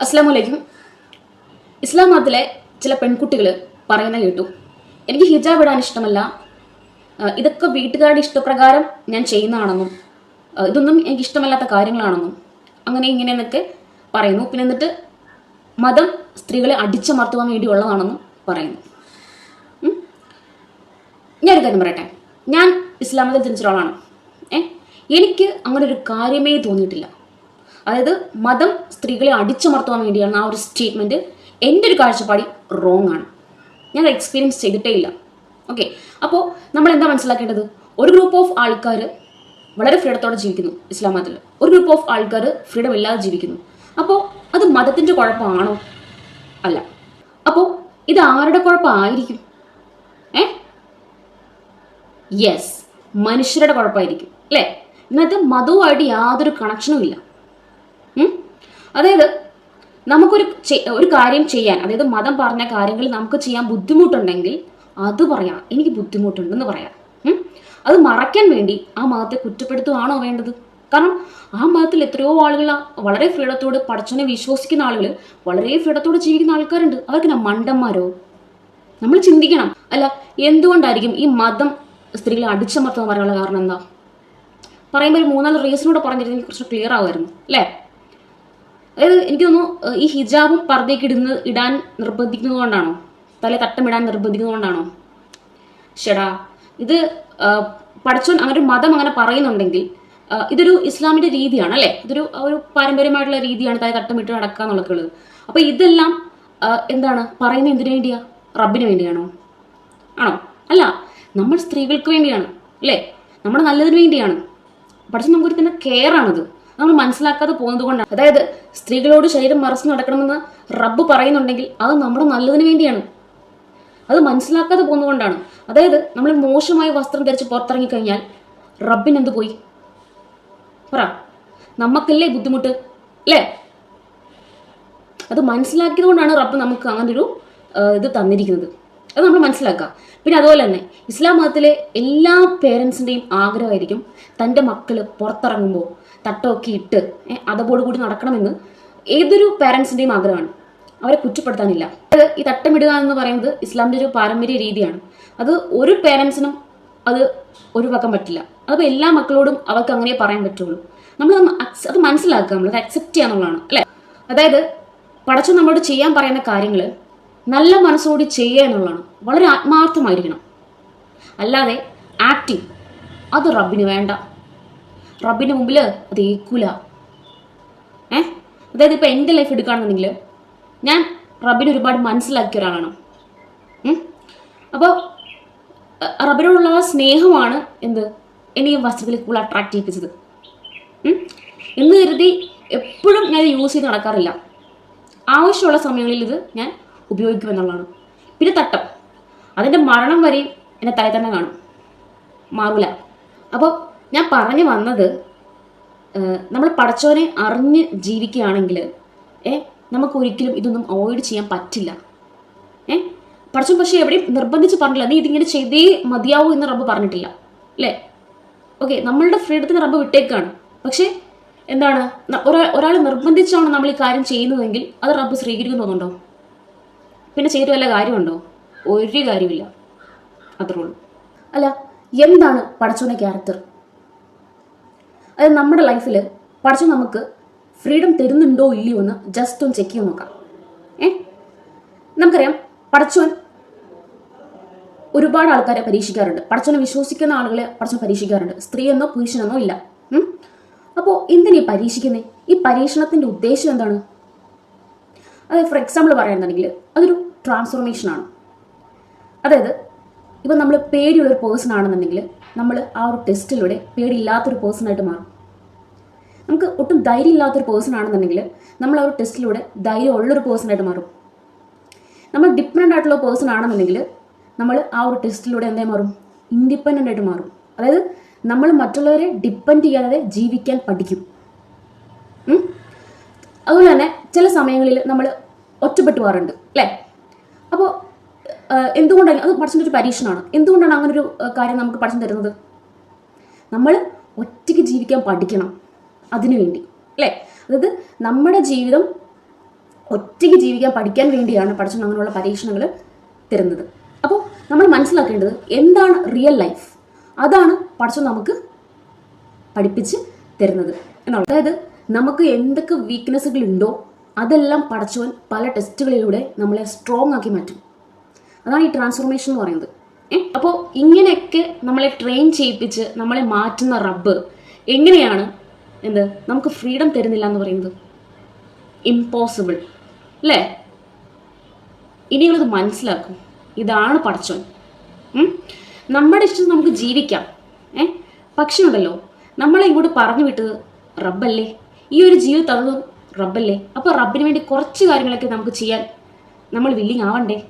അസ്സാം വലൈക്കും ഇസ്ലാം മതത്തിലെ ചില പെൺകുട്ടികൾ പറയുന്ന കേട്ടു. എനിക്ക് ഹിജാബ് ഇടാൻ ഇഷ്ടമല്ല. ഇതൊക്കെ വീട്ടുകാരുടെ ഇഷ്ടപ്രകാരം ഞാൻ ചെയ്യുന്നതാണെന്നും ഇതൊന്നും എനിക്ക് ഇഷ്ടമല്ലാത്ത കാര്യങ്ങളാണെന്നും അങ്ങനെ ഇങ്ങനെ എന്നൊക്കെ പറയുന്നു. പിന്നെ എന്നിട്ട് മതം സ്ത്രീകളെ അടിച്ചമർത്തുവാൻ വേണ്ടിയുള്ളതാണെന്നും പറയുന്നു? ഞാനൊരു കാര്യം പറയട്ടെ. ഞാൻ ഇസ്ലാമത്തിൽ ജനിച്ച ഒരാളാണ്. ഏ? എനിക്ക് അങ്ങനെ ഒരു കാര്യമേ തോന്നിയിട്ടില്ല. അതായത് മതം സ്ത്രീകളെ അടിച്ചമർത്തുവാൻ വേണ്ടിയാണ് ആ ഒരു സ്റ്റേറ്റ്മെന്റ് എന്റെ ഒരു കാഴ്ചപ്പാടി റോങ് ആണ്. ഞാൻ എക്സ്പീരിയൻസ് ചെയ്തിട്ടേ ഇല്ല. ഓക്കെ അപ്പോൾ നമ്മൾ എന്താ മനസ്സിലാക്കേണ്ടത്? ഒരു ഗ്രൂപ്പ് ഓഫ് ആൾക്കാർ വളരെ ഫ്രീഡത്തോടെ ജീവിക്കുന്നു ഇസ്ലാം മതത്തിൽ. ഒരു ഗ്രൂപ്പ് ഓഫ് ആൾക്കാർ ഫ്രീഡം ഇല്ലാതെ ജീവിക്കുന്നു. അപ്പോൾ അത് മതത്തിന്റെ കുഴപ്പമാണോ? അല്ല. അപ്പോൾ ഇത് ആരുടെ കുഴപ്പമായിരിക്കും? ഏ? യെസ് മനുഷ്യരുടെ കുഴപ്പമായിരിക്കും. അല്ലേ? ഇന്നത്തെ മതവുമായിട്ട് യാതൊരു കണക്ഷനും ഇല്ല? അതായത് നമുക്കൊരു ഒരു കാര്യം ചെയ്യാൻ അതായത് മതം പറഞ്ഞ കാര്യങ്ങൾ നമുക്ക് ചെയ്യാൻ ബുദ്ധിമുട്ടുണ്ടെങ്കിൽ അത് പറയാം. എനിക്ക് ബുദ്ധിമുട്ടുണ്ടെന്ന് പറയാം? അത് മറയ്ക്കാൻ വേണ്ടി ആ മതത്തെ കുറ്റപ്പെടുത്തുകയാണോ വേണ്ടത്? കാരണം ആ മതത്തിൽ എത്രയോ ആളുകൾ വളരെ ഫ്രീഡത്തോട് പടച്ചനെ വിശ്വസിക്കുന്ന ആളുകൾ വളരെ ഫ്രീഡത്തോട് ജീവിക്കുന്ന ആൾക്കാരുണ്ട്. അവർക്ക് മണ്ടന്മാരോ? നമ്മൾ ചിന്തിക്കണം. അല്ല എന്തുകൊണ്ടായിരിക്കും ഈ മതം സ്ത്രീകളെ അടിച്ചമർത്തുന്ന പറയാനുള്ള കാരണം എന്താ? പറയുമ്പോൾ ഒരു മൂന്നാൽ റീസണോട് പറഞ്ഞിരുന്നെങ്കിൽ കുറച്ച് ക്ലിയർ ആവുമായിരുന്നു. അല്ലേ? അതായത് എനിക്ക് തോന്നുന്നു ഈ ഹിജാബും പർദ്ദയൊക്കെ ഇടുന്ന ഇടാൻ നിർബന്ധിക്കുന്നത് കൊണ്ടാണോ തല തട്ടമിടാൻ നിർബന്ധിക്കുന്നത് കൊണ്ടാണോ ഷെടാ ഇത് പഠിച്ചുകൊണ്ട് അങ്ങനെ ഒരു മതം അങ്ങനെ പറയുന്നുണ്ടെങ്കിൽ ഇതൊരു ഇസ്ലാമിന്റെ രീതിയാണ് അല്ലേ? ഇതൊരു ഒരു പാരമ്പര്യമായിട്ടുള്ള രീതിയാണ് തല തട്ടമിട്ട് നടക്കുക എന്നുള്ളത് അപ്പൊ അപ്പോൾ ഇതെല്ലാം എന്താണ്? പറയുന്നത് എന്തിനു വേണ്ടിയാ? റബ്ബിന് വേണ്ടിയാണോ? ആണോ? അല്ല നമ്മൾ സ്ത്രീകൾക്ക് വേണ്ടിയാണ് അല്ലേ? നമ്മുടെ നല്ലതിന് വേണ്ടിയാണ്. പഠിച്ച നമുക്കൊരു തന്നെ കെയർ നമ്മൾ മനസ്സിലാക്കാതെ പോകുന്നത് കൊണ്ടാണ്. അതായത് സ്ത്രീകളോട് ശരീരം മറച്ചു നടക്കണമെന്ന് റബ്ബ് പറയുന്നുണ്ടെങ്കിൽ അത് നമ്മുടെ നല്ലതിന് വേണ്ടിയാണ്. അത് മനസ്സിലാക്കാതെ പോകുന്നതുകൊണ്ടാണ് അതായത് നമ്മൾ മോശമായ വസ്ത്രം ധരിച്ച് പുറത്തിറങ്ങി കഴിഞ്ഞാൽ റബ്ബിന് എന്ത് പോയി? പറ. നമുക്കല്ലേ ബുദ്ധിമുട്ട്? അല്ലേ? അത് മനസ്സിലാക്കിയത് കൊണ്ടാണ് റബ്ബ് നമുക്ക് അങ്ങനെ ഒരു ഇത് തന്നിരിക്കുന്നത്. അത് നമ്മൾ മനസ്സിലാക്കുക. പിന്നെ അതുപോലെ തന്നെ ഇസ്ലാം മതത്തിലെ എല്ലാ പേരൻസിന്റെയും ആഗ്രഹമായിരിക്കും തന്റെ മക്കൾ പുറത്തിറങ്ങുമ്പോൾ തട്ടമൊക്കെ ഇട്ട് ഏ, കൂടി നടക്കണമെന്ന് ഏതൊരു പേരൻസിന്റെയും ആഗ്രഹമാണ്. അവരെ കുറ്റപ്പെടുത്താനില്ല. ഈ തട്ടമിടുക എന്ന് പറയുന്നത് ഇസ്ലാമിന്റെ ഒരു പാരമ്പര്യ രീതിയാണ്. അത് ഒരു പേരൻസിനും അത് ഒഴിവാക്കാൻ പറ്റില്ല. അതിപ്പോൾ എല്ലാ മക്കളോടും അവർക്ക് അങ്ങനെ പറയാൻ പറ്റുള്ളൂ. നമ്മൾ അത് മനസ്സിലാക്കുക നമ്മൾ അത് അക്സെപ്റ്റ് ചെയ്യാന്നുള്ളതാണ് അല്ലേ? അതായത് പടച്ചു നമ്മളോട് ചെയ്യാൻ പറയുന്ന കാര്യങ്ങൾ നല്ല മനസ്സോടി ചെയ്യുക എന്നുള്ളതാണ്. വളരെ ആത്മാർത്ഥമായിരിക്കണം. അല്ലാതെ ആക്ടിങ് അത് റബ്ബിന് വേണ്ട. റബ്ബിന് മുമ്പിൽ അതേക്കൂല ഏ? അതായത് ഇപ്പോൾ എന്റെ ലൈഫ് എടുക്കുകയാണെന്നുണ്ടെങ്കിൽ ഞാൻ റബ്ബിനെ ഒരുപാട് മനസ്സിലാക്കിയ ഒരാളാണ്. അപ്പോൾ റബ്ബിനോടുള്ള ആ സ്നേഹമാണ് എന്ത്? എന്നെ ഈ കൂടുതൽ അട്രാക്ട് ചെയ്യിപ്പിച്ചത്? എന്ന് കരുതി എപ്പോഴും ഞാൻ യൂസ് ചെയ്ത് നടക്കാറില്ല. ആവശ്യമുള്ള സമയങ്ങളിൽ ഇത് ഞാൻ ഉപയോഗിക്കുമെന്നുള്ളതാണ് പിന്നെ തട്ടം. അതിന്റെ മരണം വരെയും എന്നെ തലയിൽ തന്നെ കാണും. മാറൂല. അപ്പോൾ ഞാൻ പറഞ്ഞു വന്നത് നമ്മൾ പടച്ചോനെ അറിഞ്ഞ് ജീവിക്കുകയാണെങ്കിൽ ഏ നമുക്കൊരിക്കലും ഇതൊന്നും അവോയ്ഡ് ചെയ്യാൻ പറ്റില്ല. ഏ പടച്ചോൻ പക്ഷേ എവിടെയും നിർബന്ധിച്ച് പറഞ്ഞില്ല നീ ഇതിങ്ങനെ ചെയ്തേ മതിയാവൂ എന്ന് റബ്ബ് പറഞ്ഞിട്ടില്ല അല്ലേ? ഓക്കെ നമ്മളുടെ ഫ്രീഡത്തിന് റബ്ബ് വിട്ടേക്കാണ്. പക്ഷേ എന്താണ് ഒരാൾ നിർബന്ധിച്ചാണ് നമ്മൾ ഈ കാര്യം ചെയ്യുന്നതെങ്കിൽ അത് റബ്ബ് സ്വീകരിക്കുന്നു തോന്നുന്നുണ്ടോ? പിന്നെ ചെയ്തു വല്ല കാര്യമുണ്ടോ? ഒരു കാര്യമില്ല അത്രേ ഉള്ളൂ. അല്ല എന്താണ് പടച്ചോന്റെ ക്യാരക്ടർ അത് നമ്മുടെ ലൈഫിൽ പഠിച്ചു നമുക്ക് ഫ്രീഡം തരുന്നുണ്ടോ ഇല്ലയോ എന്ന് ജസ്റ്റ് ഒന്ന് ചെക്ക് ചെയ്ത് നോക്കാം. ഏ? നമുക്കറിയാം പടച്ചോൻ ഒരുപാട് ആൾക്കാരെ പരീക്ഷിക്കാറുണ്ട്. പടച്ചോനെ വിശ്വസിക്കുന്ന ആളുകളെ പടച്ചോൻ പരീക്ഷിക്കാറുണ്ട്. സ്ത്രീയെന്നോ പുരുഷനെന്നോ ഇല്ല. അപ്പോൾ എന്തിനാ ഈ പരീക്ഷിക്കുന്നത് ഈ പരീക്ഷണത്തിന്റെ ഉദ്ദേശം എന്താണ്? അതായത് ഫോർ എക്സാമ്പിൾ പറയുന്നുണ്ടെങ്കിൽ അതൊരു ട്രാൻസ്ഫോർമേഷൻ ആണ്. അതായത് ഇപ്പം നമ്മൾ പേടിയുള്ളൊരു പേഴ്സൺ ആണെന്നുണ്ടെങ്കിൽ നമ്മൾ ആ ഒരു ടെസ്റ്റിലൂടെ പേടിയില്ലാത്തൊരു പേഴ്സൺ ആയിട്ട് മാറും. നമുക്ക് ഒട്ടും ധൈര്യം ഇല്ലാത്തൊരു പേഴ്സൺ ആണെന്നുണ്ടെങ്കിൽ നമ്മൾ ആ ഒരു ടെസ്റ്റിലൂടെ ധൈര്യം ഉള്ളൊരു പേഴ്സൺ ആയിട്ട് മാറും. നമ്മൾ ഡിപ്പെൻഡന്റ് ആയിട്ടുള്ള പേഴ്സൺ ആണെന്നുണ്ടെങ്കിൽ നമ്മൾ ആ ഒരു ടെസ്റ്റിലൂടെ എന്തേ മാറും? ഇൻഡിപെൻഡന്റ് ആയിട്ട് മാറും. അതായത് നമ്മൾ മറ്റുള്ളവരെ ഡിപ്പെൻഡ് ചെയ്യാതെ ജീവിക്കാൻ പഠിക്കും? അതുപോലെ തന്നെ ചില സമയങ്ങളിൽ നമ്മൾ ഒറ്റപ്പെട്ടു പോകാറുണ്ട് അല്ലേ? അപ്പോൾ എന്തുകൊണ്ടാണ് അത് പഠിച്ചിന്റെ ഒരു പരീക്ഷണമാണ്. എന്തുകൊണ്ടാണ് അങ്ങനെ ഒരു കാര്യം നമുക്ക് പഠിച്ചു തരുന്നത്? നമ്മൾ ഒറ്റയ്ക്ക് ജീവിക്കാൻ പഠിക്കണം. അതിനു വേണ്ടി അല്ലേ? അതായത് നമ്മുടെ ജീവിതം ഒറ്റയ്ക്ക് ജീവിക്കാൻ പഠിക്കാൻ വേണ്ടിയാണ് പഠിച്ചോണ്ട് അങ്ങനെയുള്ള പരീക്ഷണങ്ങൾ തരുന്നത്. അപ്പോൾ നമ്മൾ മനസ്സിലാക്കേണ്ടത് എന്താണ് റിയൽ ലൈഫ് അതാണ് പഠിച്ചു നമുക്ക് പഠിപ്പിച്ച് തരുന്നത് എന്നുള്ളത്. അതായത് നമുക്ക് എന്തൊക്കെ വീക്ക്നെസ്സുകൾ ഉണ്ടോ അതെല്ലാം പഠിച്ചവൻ പല ടെസ്റ്റുകളിലൂടെ നമ്മളെ സ്ട്രോങ് ആക്കി മാറ്റും. അതാണ് ഈ ട്രാൻസ്ഫോർമേഷൻ എന്ന് പറയുന്നത്. അപ്പോൾ ഇങ്ങനെയൊക്കെ നമ്മളെ ട്രെയിൻ ചെയ്യിപ്പിച്ച് നമ്മളെ മാറ്റുന്ന റബ്ബ് എങ്ങനെയാണ് എന്ത്? നമുക്ക് ഫ്രീഡം തരുന്നില്ല എന്ന് പറയുന്നത്? ഇമ്പോസിബിൾ അല്ലേ ഇനി നിങ്ങളിത് മനസ്സിലാക്കും. ഇതാണ് പഠിച്ചോ ഉം? നമ്മുടെ ഇഷ്ടം നമുക്ക് ജീവിക്കാം. ഏ? പക്ഷേ ഉണ്ടല്ലോ നമ്മളെ ഇങ്ങോട്ട് പറഞ്ഞു വിട്ടത് റബ്ബല്ലേ? ഈ ഒരു ജീവിതം തന്നത് റബ്ബല്ലേ? അപ്പോൾ റബ്ബിന് വേണ്ടി കുറച്ച് കാര്യങ്ങളൊക്കെ നമുക്ക് ചെയ്യാൻ നമ്മൾ വില്ലിങ് ആവണ്ടേ?